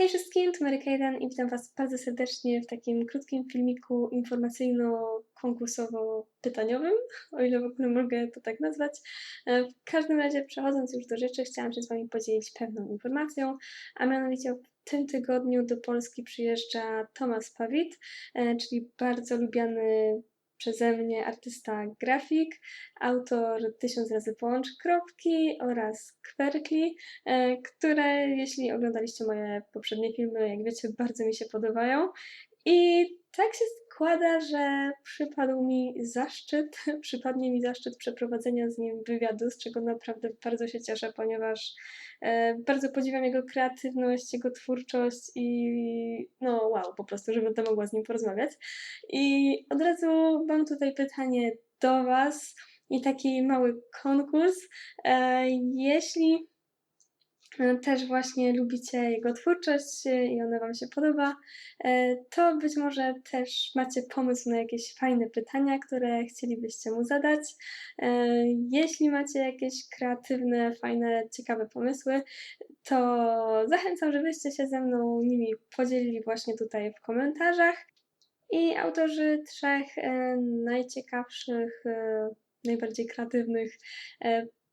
Hej wszystkim, tu Mary Kayden i witam Was bardzo serdecznie w takim krótkim filmiku informacyjno-konkursowo-pytaniowym, o ile w ogóle mogę to tak nazwać. E, W każdym razie, przechodząc już do rzeczy, chciałam się z Wami podzielić pewną informacją, a mianowicie w tym tygodniu do Polski przyjeżdża Tomasz Pawit, e, czyli bardzo lubiany przeze mnie artysta grafik, autor Tysiąc razy połącz kropki oraz kwerkli, e, które jeśli oglądaliście moje poprzednie filmy, jak wiecie, bardzo mi się podobają. I tak się składa, że przypadł mi zaszczyt, przypadnie mi zaszczyt przeprowadzenia z nim wywiadu, z czego naprawdę bardzo się cieszę, ponieważ e, bardzo podziwiam jego kreatywność, jego twórczość i no wow, po prostu, że będę mogła z nim porozmawiać. I od razu mam tutaj pytanie do Was i taki mały konkurs. E, Jeśli też właśnie lubicie jego twórczość e, i ona Wam się podoba, e, to być może też macie pomysł na jakieś fajne pytania, które chcielibyście mu zadać. E, Jeśli macie jakieś kreatywne, fajne, ciekawe pomysły, to zachęcam, żebyście się ze mną nimi podzielili właśnie tutaj w komentarzach. I autorzy trzech e, najciekawszych, najbardziej kreatywnych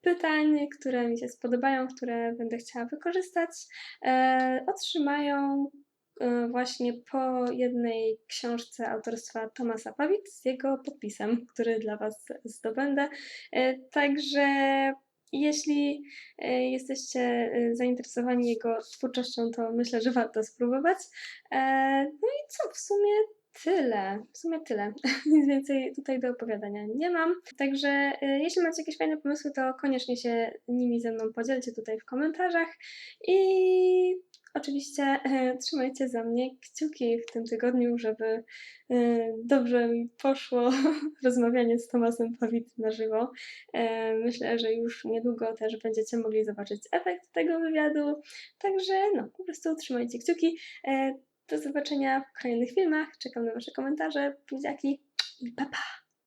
pytań, które mi się spodobają, które będę chciała wykorzystać, e, otrzymają e, właśnie po jednej książce autorstwa Tomasa Pawit z jego podpisem, który dla Was zdobędę. E, Także jeśli jesteście zainteresowani jego twórczością, to myślę, że warto spróbować. No i co, w sumie tyle. W sumie tyle. Nic więcej tutaj do opowiadania nie mam. Także e, jeśli macie jakieś fajne pomysły, to koniecznie się nimi ze mną podzielcie tutaj w komentarzach. I oczywiście e, trzymajcie za mnie kciuki w tym tygodniu, żeby e, dobrze mi poszło rozmawianie z Tomasem Pawit na żywo. E, Myślę, że już niedługo też będziecie mogli zobaczyć efekt tego wywiadu. Także no, po prostu trzymajcie kciuki. Do zobaczenia w kolejnych filmach. Czekam na Wasze komentarze. Buziaki i pa pa!